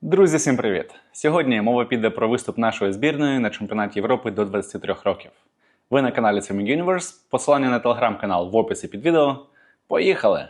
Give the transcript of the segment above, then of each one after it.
Друзі, всім привіт! Сьогодні мова піде про виступ нашої збірної на чемпіонаті Європи до 23 років. Ви на каналі Swimming Universe, посилання на телеграм-канал в описі під відео. Поїхали!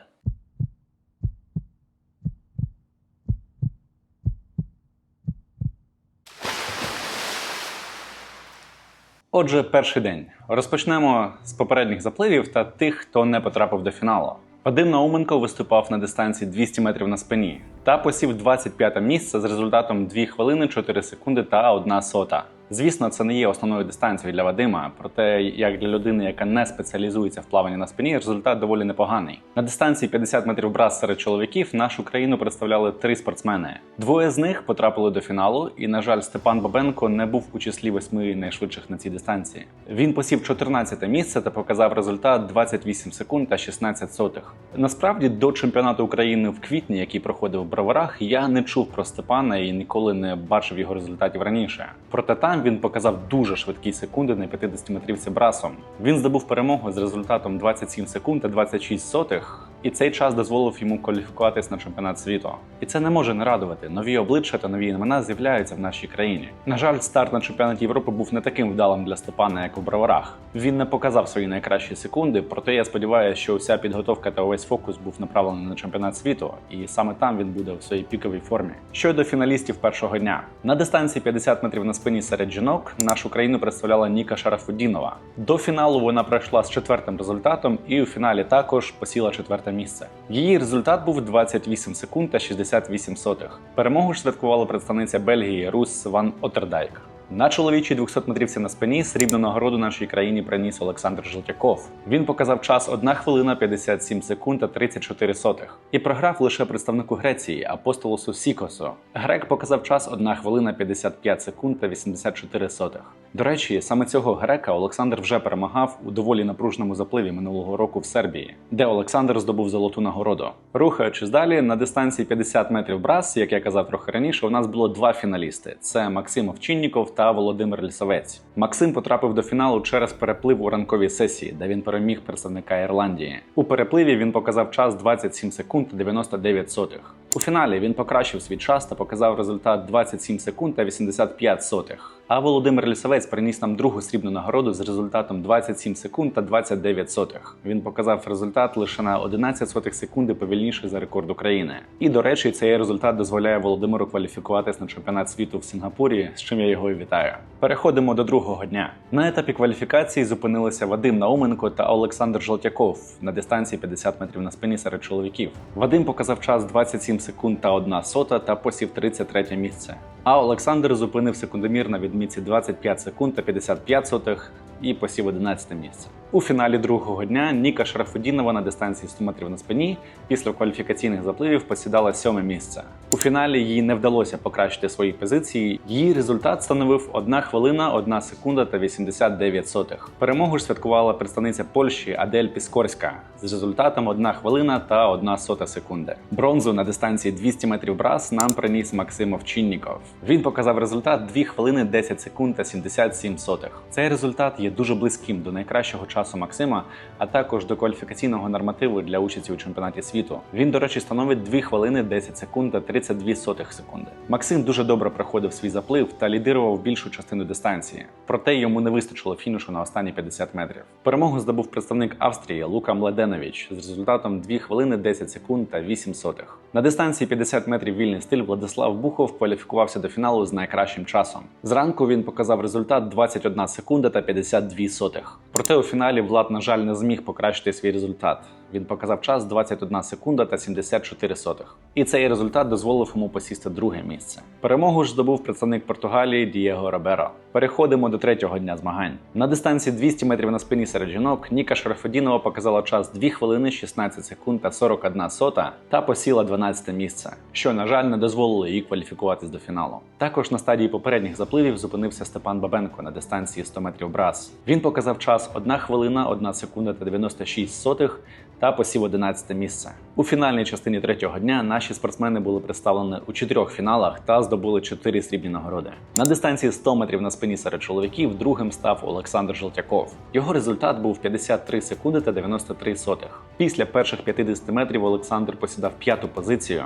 Отже, перший день. Розпочнемо з попередніх запливів та тих, хто не потрапив до фіналу. Вадим Науменко виступав на дистанції 200 метрів на спині та посів 25 місце з результатом 2 хвилини 4 секунди та 1 сота. Звісно, це не є основною дистанцією для Вадима, проте як для людини, яка не спеціалізується в плаванні на спині, результат доволі непоганий. На дистанції 50 метрів брас серед чоловіків нашу країну представляли три спортсмени. Двоє з них потрапили до фіналу, і, на жаль, Степан Бабенко не був у числі восьми найшвидших на цій дистанції. Він посів 14 місце та показав результат 28 секунд та 16 сотих. Насправді, до чемпіонату України в квітні, який проходив в Броварах, я не чув про Степана і ніколи не бачив його результатів раніше. Проте там він показав дуже швидкі секунди на 50 метрівці брасом. Він здобув перемогу з результатом 27 секунд та 26 сотих. І цей час дозволив йому кваліфікуватись на чемпіонат світу. І це не може не радувати. Нові обличчя та нові імена з'являються в нашій країні. На жаль, старт на чемпіонаті Європи був не таким вдалим для Степана, як у броварах. Він не показав свої найкращі секунди, проте я сподіваюся, що вся підготовка та увесь фокус був направлений на чемпіонат світу, і саме там він буде в своїй піковій формі. Щодо фіналістів першого дня на дистанції 50 метрів на спині серед жінок нашу країну представляла Ніка Шарафудінова. До фіналу вона пройшла з четвертим результатом, і у фіналі також посіла четверте місце. Її результат був 28 секунд та 68 сотих. Перемогу ж святкувала представниця Бельгії Рус Ван Отердайк. На чоловічій 200 метрівці на спині срібну нагороду нашій країні приніс Олександр Желтяков. Він показав час 1 хвилина 57 секунд та 34 сотих. І програв лише представнику Греції апостолосу Сікосу. Грек показав час 1 хвилина 55 секунд та 84 сотих. До речі, саме цього грека Олександр вже перемагав у доволі напружному запливі минулого року в Сербії, де Олександр здобув золоту нагороду. Рухаючись далі, на дистанції 50 метрів брас, як я казав трохи раніше, у нас було два фіналісти: це Максим Овчинніков та Володимир Лісовець. Максим потрапив до фіналу через переплив у ранковій сесії, де він переміг представника Ірландії. У перепливі він показав час 27 секунд 99 сотих. У фіналі він покращив свій час та показав результат 27 секунд та 85 сотих. А Володимир Лісовець приніс нам другу срібну нагороду з результатом 27 секунд та 29 сотих. Він показав результат лише на 11 сотих секунди повільніший за рекорд України. І до речі, цей результат дозволяє Володимиру кваліфікуватись на чемпіонат світу в Сінгапурі, з чим я його і вітаю. Переходимо до другого дня. На етапі кваліфікації зупинилися Вадим Науменко та Олександр Жолтяков на дистанції 50 метрів на спині серед чоловіків. Вадим показав час 27 секунд та 1 сота та посів 33 місце. А Олександр зупинив секундомір на відмітці 25 секунд та 55 сотих і посів 11 місце. У фіналі другого дня Ніка Шарафудінова на дистанції 100 метрів на спині після кваліфікаційних запливів посідала сьоме місце. У фіналі їй не вдалося покращити свої позиції. Її результат становив 1 хвилина, 1 секунда та 89 сотих. Перемогу ж святкувала представниця Польщі Адель Піскорська з результатом 1 хвилина та 1 сота секунди. Бронзу на дистанції 200 метрів брас нам приніс Максим Овчинніков. Він показав результат 2 хвилини 10 секунд та 77 сотих. Цей результат є дуже близьким до найкращого часу Максима, а також до кваліфікаційного нормативу для участі у чемпіонаті світу. Він, до речі, становить 2 хвилини 10 секунд та 32 сотих секунди. Максим дуже добре проходив свій заплив та лідирував більшу частину дистанції. Проте йому не вистачило фінішу на останні 50 метрів. Перемогу здобув представник Австрії Лука Мледенович з результатом 2 хвилини 10 секунд та 8 сотих. На дистанції 50 метрів вільний стиль Владислав Бухов кваліфікувався до фіналу з найкращим часом. Зранку він показав результат 21 секунда та 52 сотих. Проте у фіналі Влад, на жаль, не зміг покращити свій результат. Він показав час 21 секунда та 74 сотих. І цей результат дозволив йому посісти друге місце. Перемогу ж здобув представник Португалії Дієго Роберо. Переходимо до третього дня змагань. На дистанції 200 метрів на спині серед жінок Ніка Шарафодінова показала час 2 хвилини 16 секунд та 41 сота та посіла 12 місце, що, на жаль, не дозволило їй кваліфікуватись до фіналу. Також на стадії попередніх запливів зупинився Степан Бабенко на дистанції 100 метрів брас. Він показав час 1 хвилина, 1 секунда та 96 сотих та посів 11 місце. У фінальній частині третього дня наші спортсмени були представлені у чотирьох фіналах та здобули чотири срібні нагороди. На дистанції 100 метрів на спині серед чоловіків другим став Олександр Желтяков. Його результат був 53 секунди та 93 сотих. Після перших 50 метрів Олександр посідав п'яту позицію.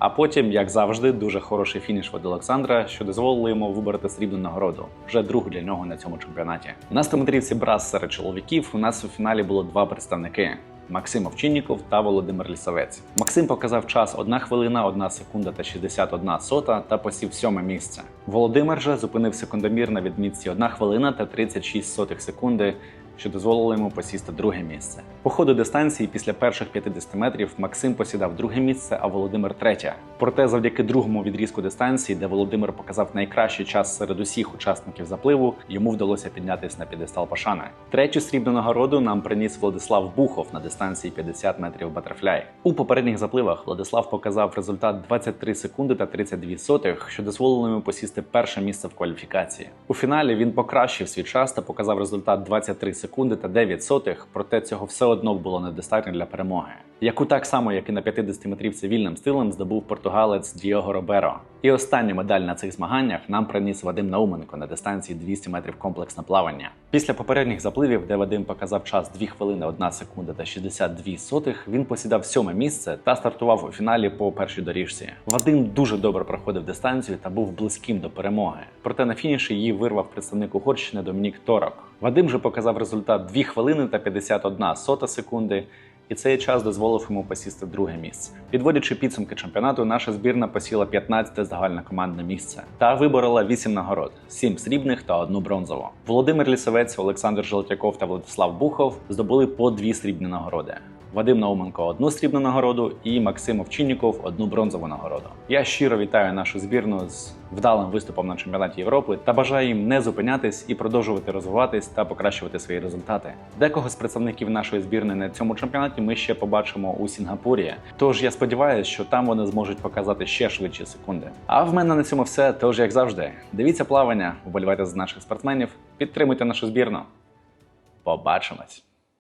А потім, як завжди, дуже хороший фініш від Олександра, що дозволило йому вибороти срібну нагороду, вже другу для нього на цьому чемпіонаті. На 100 метрівці брас серед чоловіків у нас у фіналі було два представники. Максим Овчинніков та Володимир Лісовець. Максим показав час 1 хвилина, 1 секунда та 61 сота та посів сьоме місце. Володимир же зупинив секундомір на відмітці 1 хвилина та 36 сотих секунди, що дозволило йому посісти друге місце. По ходу дистанції після перших 50 метрів Максим посідав друге місце, а Володимир третє. Проте, завдяки другому відрізку дистанції, де Володимир показав найкращий час серед усіх учасників запливу, йому вдалося піднятися на підестал пошани. Третю срібну нагороду нам приніс Владислав Бухов на дистанції 50 метрів батерфляй. У попередніх запливах Владислав показав результат 23 секунди та 32 сотих, що дозволило йому посісти перше місце в кваліфікації. У фіналі він покращив свій час та показав результат 23 секунди та 9 сотих, проте цього все одно було недостатньо для перемоги. Яку так само, як і на 50 метрівці вільним стилем, здобув португалець Діого Роберо. І останню медаль на цих змаганнях нам приніс Вадим Науменко на дистанції 200 метрів комплексне плавання. Після попередніх запливів, де Вадим показав час 2 хвилини 1 секунда та 62 сотих, він посідав сьоме місце та стартував у фіналі по першій доріжці. Вадим дуже добре проходив дистанцію та був близьким до перемоги. Проте на фініші її вирвав представник Угорщини Домінік Торок. Вадим же показав результат 2 хвилини та 51 сота секунди. І цей час дозволив йому посісти друге місце. Підводячи підсумки чемпіонату, наша збірна посіла 15 загальне командне місце та виборола 8 нагород: 7 срібних та одну бронзову. Володимир Лісовець, Олександр Желтяков та Владислав Бухов здобули по дві срібні нагороди. Вадим Науменко одну срібну нагороду і Максим Овчинніков одну бронзову нагороду. Я щиро вітаю нашу збірну з вдалим виступом на чемпіонаті Європи та бажаю їм не зупинятись і продовжувати розвиватись та покращувати свої результати. Декого з представників нашої збірної на цьому чемпіонаті ми ще побачимо у Сінгапурі. Тож я сподіваюся, що там вони зможуть показати ще швидші секунди. А в мене на цьому все. Тож, як завжди, дивіться плавання, вболівайте за наших спортсменів, підтримуйте нашу збірну. Побачимось!